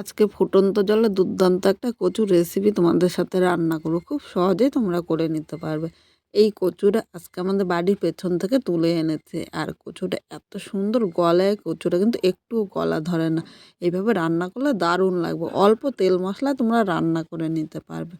আজকে ফুটন্ত জলে দুর্দান্ত একটা কচুর রেসিপি তোমাদের সাথে রান্না করব। খুব সহজেই তোমরা করে নিতে পারবে। এই কচুটা আজকে আমাদের বাড়ির পেছন থেকে তুলে এনেছে। আর কচুটা এত সুন্দর গলায়, কচুটা কিন্তু একটু গলা ধরে না। এইভাবে রান্না করলে দারুণ লাগবে। অল্প তেল মশলা তোমরা রান্না করে নিতে পারবে।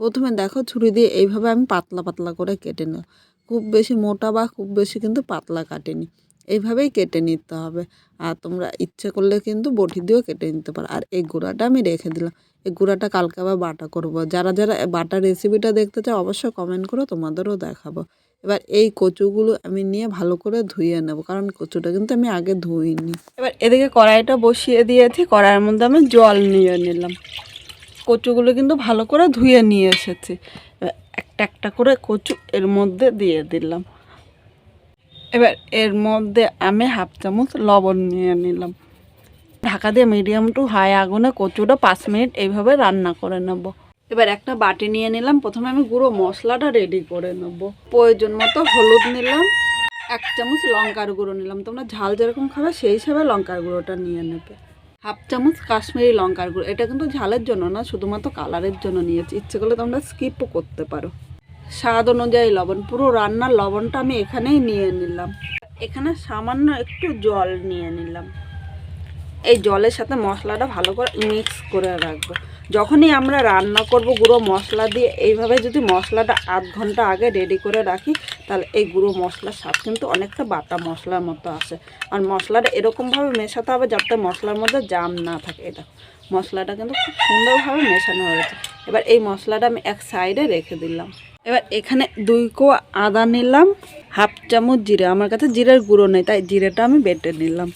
প্রথমে দেখো ছুরি দিয়ে এইভাবে আমি পাতলা পাতলা করে কেটে নেব। খুব বেশি মোটা বা খুব বেশি কিন্তু পাতলা কাটিনি। এইভাবেই কেটে নিতে হবে। আর তোমরা ইচ্ছে করলে কিন্তু বটি দিয়েও কেটে নিতে পারো। আর এই গুঁড়াটা আমি রেখে দিলাম। এই গুঁড়াটা কালকে আবার বাটা করব। যারা যারা বাটা রেসিপিটা দেখতে চাও, অবশ্যই কমেন্ট করো তোমাদেরও দেখাবো। এবার এই কচুগুলো আমি নিয়ে ভালো করে ধুয়ে নেব। কারণ কচুটা কিন্তু আমি আগে ধুইনি। এবার এদিকে কড়াইটা বসিয়ে দিয়েছি। কড়াইয়ের মধ্যে আমি জল নিয়ে নিলাম। কচুগুলো কিন্তু ভালো করে ধুয়ে নিয়ে এসেছি। একটা একটা করে কচু এর মধ্যে দিয়ে দিলাম। এবার এর মধ্যে আমি হাফ চামচ লবণ নিয়ে নিলাম। ঢাকা দিয়ে মিডিয়াম টু হাই আগুনে কচুটা পাঁচ মিনিট এইভাবে রান্না করে নেব। এবার একটা বাটি নিয়ে নিলাম। প্রথমে আমি গুঁড়ো মশলাটা রেডি করে নেব। প্রয়োজন মতো হলুদ নিলাম। এক চামচ লঙ্কার গুঁড়ো নিলাম। তোমরা ঝাল যেরকম খাবে সেই হিসাবে লঙ্কার গুঁড়োটা নিয়ে নেবে। হাফ চামচ কাশ্মীরি লঙ্কার গুঁড়ো। এটা কিন্তু ঝালের জন্য না, শুধুমাত্র কালারের জন্য নিয়েছি। ইচ্ছে করলে তোমরা স্কিপও করতে পারো। স্বাদ অনুযায়ী লবণ, পুরো রান্নার লবণটা আমি এখানেই নিয়ে নিলাম। এখানে সামান্য একটু জল নিয়ে নিলাম। এই জলের সাথে মশলাটা ভালো করে মিক্স করে রাখব। যখনই আমরা রান্না করব, গুঁড়ো মশলা দিয়ে, এইভাবে যদি মশলাটা আধ ঘণ্টা আগে রেডি করে রাখি, তাহলে এই গুঁড়ো মশলার স্বাদ কিন্তু অনেকটা বাটা মশলার মতো আসে। আর মশলাটা এরকমভাবে মেশাতে হবে যাতে মশলার মধ্যে জাম না থাকে। এটা মশলাটা কিন্তু খুব সুন্দরভাবে মেশানো হয়েছে। এবার এই মশলাটা আমি এক সাইডে রেখে দিলাম। এবার এখানে দুই কোয়া আদা নিলাম, হাফ চামচ জিরে। আমার কাছে জিরের গুঁড়ো নেই, তাই জিরেটা আমি বেটে নিলাম।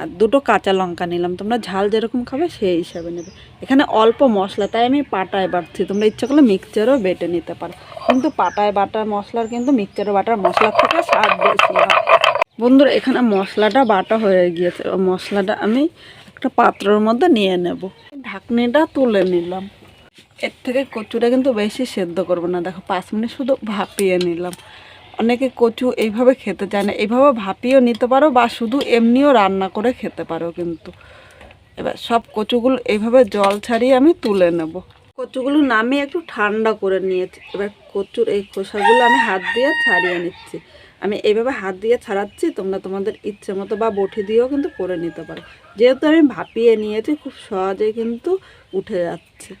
আর দুটো কাঁচা লঙ্কা নিলাম। তোমরা ঝাল যেরকম খাবে সেই হিসাবে নেবে। এখানে অল্প মশলা, তাই আমি পাটায় বাটছি। তোমরা ইচ্ছা করলে মিক্সচারও বেটে নিতে পারো। কিন্তু পাটায় বাটার মশলার কিন্তু মিক্সচারে বাটার মশলার থেকে স্বাদ বেশি বন্ধুরা, এখানে মশলাটা বাটা হয়ে গিয়েছে। মশলাটা আমি একটা পাত্রের মধ্যে নিয়ে নেব। ঢাকনিটা তুলে নিলাম। এর থেকে কচুটা কিন্তু বেশি সেদ্ধ করব না। দেখো, পাঁচ মিনিট শুধু ভাপিয়ে নিলাম। অনেকে কচু এইভাবে খেতে চায় না। এইভাবে ভাপিয়েও নিতে পারো বা শুধু এমনিও রান্না করে খেতে পারো কিন্তু। এবার সব কচুগুলো এইভাবে জল ছাড়িয়ে আমি তুলে নেব। কচুগুলো নামিয়ে একটু ঠান্ডা করে নিয়েছি। এবার কচুর এই খোসাগুলো আমি হাত দিয়ে ছাড়িয়ে নিচ্ছি। আমি এইভাবে হাত দিয়ে ছাড়াচ্ছি, তোমরা তোমাদের ইচ্ছে মতো বা বটি দিয়েও কিন্তু করে নিতে পারো। যেহেতু আমি ভাপিয়ে নিয়েছি, খুব সহজেই কিন্তু উঠে যাচ্ছে।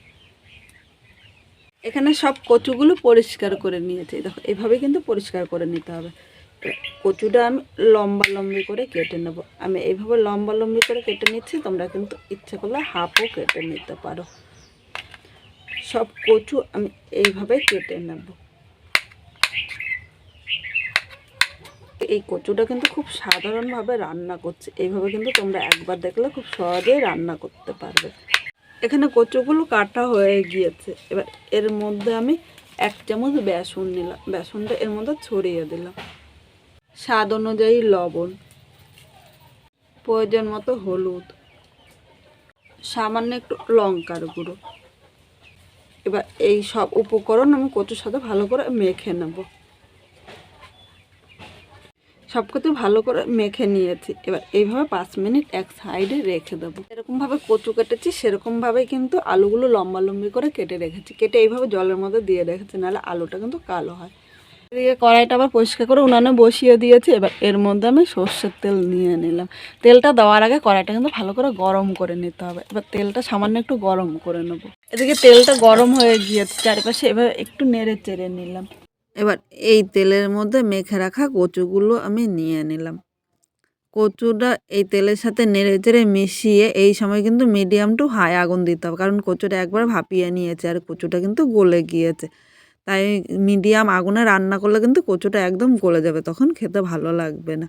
এখানে সব কচুগুলো পরিষ্কার করে নিয়েছি। দেখো, এভাবে কিন্তু পরিষ্কার করে নিতে হবে। কচুটা আমি লম্বা লম্বি করে কেটে নেব। আমি এইভাবে লম্বা লম্বি করে কেটে নিচ্ছি, তোমরা কিন্তু ইচ্ছে করলে হাফও কেটে নিতে পারো। সব কচু আমি এইভাবে কেটে নেব। এই কচুটা কিন্তু খুব সাধারণভাবে রান্না করছে। এইভাবে কিন্তু তোমরা একবার দেখলে খুব সহজেই রান্না করতে পারবে। এখানে কচুগুলো কাটা হয়ে গিয়েছে। এবার এর মধ্যে আমি এক চামচ বেসন নিলাম। বেসনটা এর মধ্যে ছড়িয়ে দিলাম। স্বাদ অনুযায়ী লবণ, প্রয়োজন মতো হলুদ, সামান্য একটু লঙ্কার গুঁড়ো। এবার এই সব উপকরণ আমি কচুর সাথে ভালো করে মেখে নেব। সব কিছু ভালো করে মেখে নিয়েছি। এবার এইভাবে পাঁচ মিনিট এক সাইডে রেখে দেবো। এরকমভাবে কচু কেটেছি, সেরকমভাবেই কিন্তু আলুগুলো লম্বা লম্বি করে কেটে রেখেছি। কেটে এইভাবে জলের মধ্যে দিয়ে রেখেছি, নাহলে আলুটা কিন্তু কালো হয়। এদিকে কড়াইটা আবার পরিষ্কার করে উনানে বসিয়ে দিয়েছি। এবার এর মধ্যে আমি সর্ষের তেল নিয়ে নিলাম। তেলটা দেওয়ার আগে কড়াইটা কিন্তু ভালো করে গরম করে নিতে হবে। এবার তেলটা সামান্য একটু গরম করে নেব। এদিকে তেলটা গরম হয়ে গিয়েছে, চারিপাশে এভাবে একটু নেড়ে চেড়ে নিলাম। এবার এই তেলের মধ্যে মেখে রাখা কচুগুলো আমি নিয়ে নিলাম। কচুটা এই তেলের সাথে নেড়ে চেড়ে মিশিয়ে এই সময় কিন্তু মিডিয়াম টু হাই আগুন দিতে হবে, কারণ কচুটা একবার ভাপিয়ে নিয়েছে আর কচুটা কিন্তু গলে গিয়েছে। তাই মিডিয়াম আগুনে রান্না করলে কিন্তু কচুটা একদম গলে যাবে, তখন খেতে ভালো লাগবে না।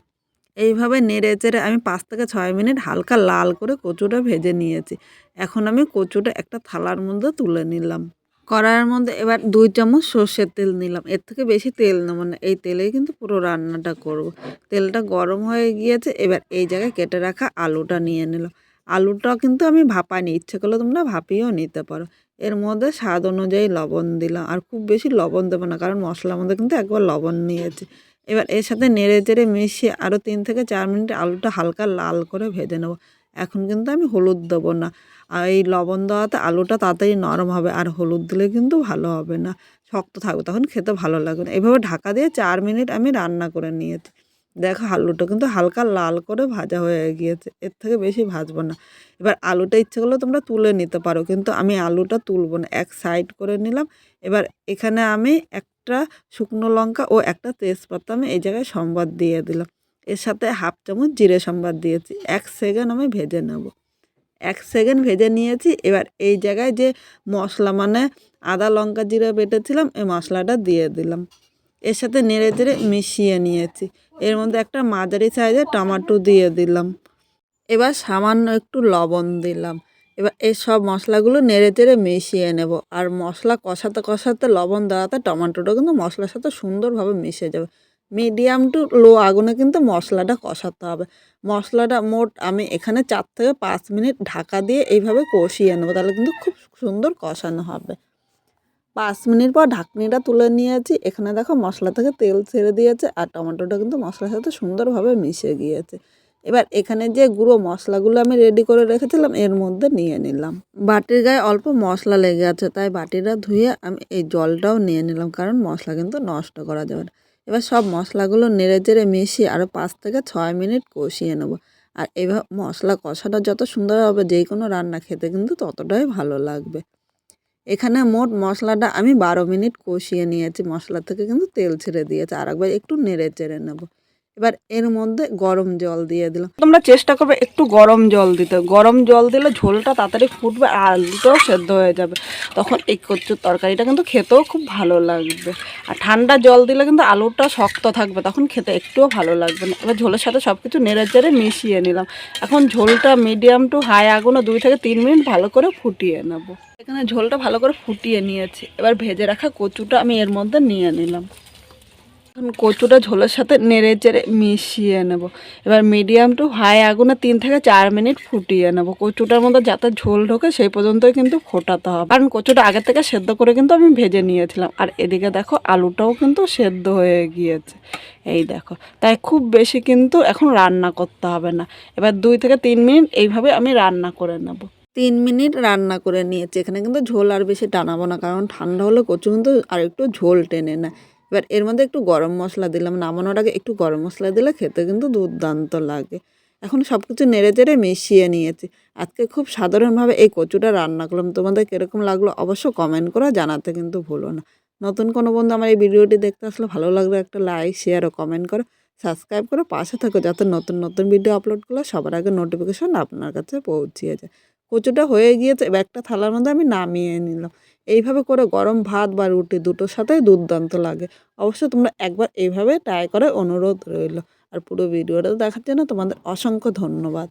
এইভাবে নেড়ে চেড়ে আমি পাঁচ থেকে ছয় মিনিট হালকা লাল করে কচুটা ভেজে নিয়েছি। এখন আমি কচুটা একটা থালার মধ্যে তুলে নিলাম। কড়াইয়ের মধ্যে এবার দুই চামচ সর্ষের তেল নিলাম। এর থেকে বেশি তেল নেব না। এই তেলেই কিন্তু পুরো রান্নাটা করব। তেলটা গরম হয়ে গিয়েছে, এবার এই জায়গায় কেটে রাখা আলুটা নিয়ে নিলাম। আলুটা কিন্তু আমি ভাপাইনি, ইচ্ছে করলে তোমরা ভাপিয়েও নিতে পারো। এর মধ্যে স্বাদ অনুযায়ী লবণ দিলাম। আর খুব বেশি লবণ দেবো না, কারণ মশলার মধ্যে কিন্তু একবার লবণ নিয়েছি। এবার এর সাথে নেড়ে চেড়ে মিশিয়ে আরও তিন থেকে চার মিনিট আলুটা হালকা লাল করে ভেজে নেব। এখন কিন্তু আমি হলুদ দেবো না। আর এই লবণ দেওয়াতে আলুটা তাড়াতাড়ি নরম হবে আর হলুদ দিলে কিন্তু ভালো হবে না। শক্ত থাকবে, তখন খেতে ভালো লাগবে না। এভাবে ঢাকা দিয়ে চার মিনিট আমি রান্না করে নিয়েছি। দেখো আলুটা কিন্তু হালকা লাল করে ভাজা হয়ে গিয়েছে, এর থেকে বেশি ভাজবো না। এবার আলুটা ইচ্ছে করলে তোমরা তুলে নিতে পারো, কিন্তু আমি আলুটা তুলবো না। এক সাইড করে নিলাম, এবার এখানে আমি একটা শুকনো লঙ্কা ও একটা তেজপাতা আমি এই জায়গায় সম্বাদ দিয়ে দিলাম। এর সাথে হাফ চামচ জিরে সম্বাদ দিয়েছি, এক সেকেন্ড আমি ভেজে নেব। এক সেকেন্ড ভেজে নিয়েছি, এবার এই জায়গায় যে মশলা মানে আদা, লঙ্কা, জিরে বেটেছিলাম, এই মশলাটা দিয়ে দিলাম। এর সাথে নেড়ে চেড়ে মিশিয়ে নিয়েছি। এর মধ্যে একটা মাঝারি সাইজের টমাটো দিয়ে দিলাম। এবার সামান্য একটু লবণ দিলাম। এবার এই সব মশলাগুলো নেড়ে চেড়ে মিশিয়ে নেব। আর মশলা কষাতে কষাতে লবণ দেওয়াতে টমাটোটা কিন্তু মশলার সাথে সুন্দরভাবে মিশে যাবে। মিডিয়াম টু লো আগুনে কিন্তু মশলাটা কষাতে হবে। মশলাটা মোট আমি এখানে চার থেকে পাঁচ মিনিট ঢাকা দিয়ে এইভাবে কষিয়ে নেব, তাহলে কিন্তু খুব সুন্দর কষানো হবে। পাঁচ মিনিট পর ঢাকনিটা তুলে নিয়েছি। এখানে দেখো মশলা থেকে তেল ছেড়ে দিয়েছে আর টমেটোটা কিন্তু মশলার সাথে সুন্দরভাবে মিশে গিয়েছে। এবার এখানে যে গুঁড়ো মশলাগুলো আমি রেডি করে রেখেছিলাম, এর মধ্যে নিয়ে নিলাম। বাটির গায়ে অল্প মশলা লেগে আছে, তাই বাটিটা ধুয়ে আমি এই জলটাও নিয়ে নিলাম, কারণ মশলা কিন্তু নষ্ট করা যাবে না। এবার সব মশলাগুলো নেড়ে চেড়ে মিশিয়ে আরও পাঁচ থেকে ছয় মিনিট কষিয়ে নেব। আর এবার মশলা কষাটা যত সুন্দর হবে যে কোনো রান্না খেতে কিন্তু ততটাই ভালো লাগবে। এখানে মোট মশলাটা আমি বারো মিনিট কষিয়ে নিয়েছি। মশলা থেকে কিন্তু তেল ছেড়ে দিয়েছে। আর একবার একটু নেড়ে চেড়ে নেব। এবার এর মধ্যে গরম জল দিয়ে দিলাম। তোমরা চেষ্টা করবে একটু গরম জল দিতে। গরম জল দিলে ঝোলটা তাড়াতাড়ি ফুটবে আর আলুটাও সেদ্ধ হয়ে যাবে। তখন এই কচুর তরকারিটা কিন্তু খেতেও খুব ভালো লাগবে। আর ঠান্ডা জল দিলে কিন্তু আলুটা শক্ত থাকবে, তখন খেতে একটুও ভালো লাগবে না। এবার ঝোলের সাথে সব কিছু নেড়ে মিশিয়ে নিলাম। এখন ঝোলটা মিডিয়াম টু হাই আগুনে দুই থেকে তিন মিনিট ভালো করে ফুটিয়ে নেব। এখানে ঝোলটা ভালো করে ফুটিয়ে নিয়েছি। এবার ভেজে রাখা কচুটা আমি এর মধ্যে নিয়ে নিলাম। এখন কচুটা ঝোলের সাথে নেড়ে চেড়ে মিশিয়ে নেব। এবার মিডিয়াম টু হাই আগুনে তিন থেকে চার মিনিট ফুটিয়ে নেব। কচুটার মধ্যে যাতে ঝোল ঢোকে সেই পর্যন্তই কিন্তু ফোটাতে হবে। কারণ কচুটা আগে থেকে সেদ্ধ করে কিন্তু আমি ভেজে নিয়েছিলাম। আর এদিকে দেখো আলুটাও কিন্তু সেদ্ধ হয়ে গিয়েছে। এই দেখো। তাই খুব বেশি কিন্তু এখন রান্না করতে হবে না। এবার দুই থেকে তিন মিনিট এইভাবে আমি রান্না করে নেব। তিন মিনিট রান্না করে নিয়েছি। এখানে কিন্তু ঝোল আর বেশি টানাবো না। কারণ ঠান্ডা হলে কচু কিন্তু আর একটু ঝোল টেনে না এবার এর মধ্যে একটু গরম মশলা দিলাম, নামানোর আগে একটু গরম মশলা দিলে খেতে কিন্তু দুর্দান্ত লাগে। এখন সব কিছু নেড়ে চেড়ে মিশিয়ে নিয়েছি। আজকে খুব সাধারণভাবে এই কচুটা রান্না করলাম। তোমাদের কীরকম লাগল অবশ্য কমেন্ট করে জানাতে কিন্তু ভুলো না। নতুন কোনো বন্ধু আমার এই ভিডিওটি দেখতে আসলে ভালো লাগলে একটা লাইক শেয়ার ও কমেন্ট করো। সাবস্ক্রাইব করে পাশে থাকো যাতে নতুন নতুন ভিডিও আপলোড করলে সবার আগে নোটিফিকেশন আপনার কাছে পৌঁছিয়ে যায়। কচুটা হয়ে গিয়েছে একটা থালার মধ্যে আমি নামিয়ে নিলাম। এইভাবে করে গরম ভাত বা রুটি দুটোর সাথে দুর্দান্ত লাগে। অবশ্য তোমরা একবার এইভাবে ট্রাই করে অনুরোধ রইল। আর পুরো ভিডিওটা দেখার জন্য তোমাদের অসংখ্য ধন্যবাদ।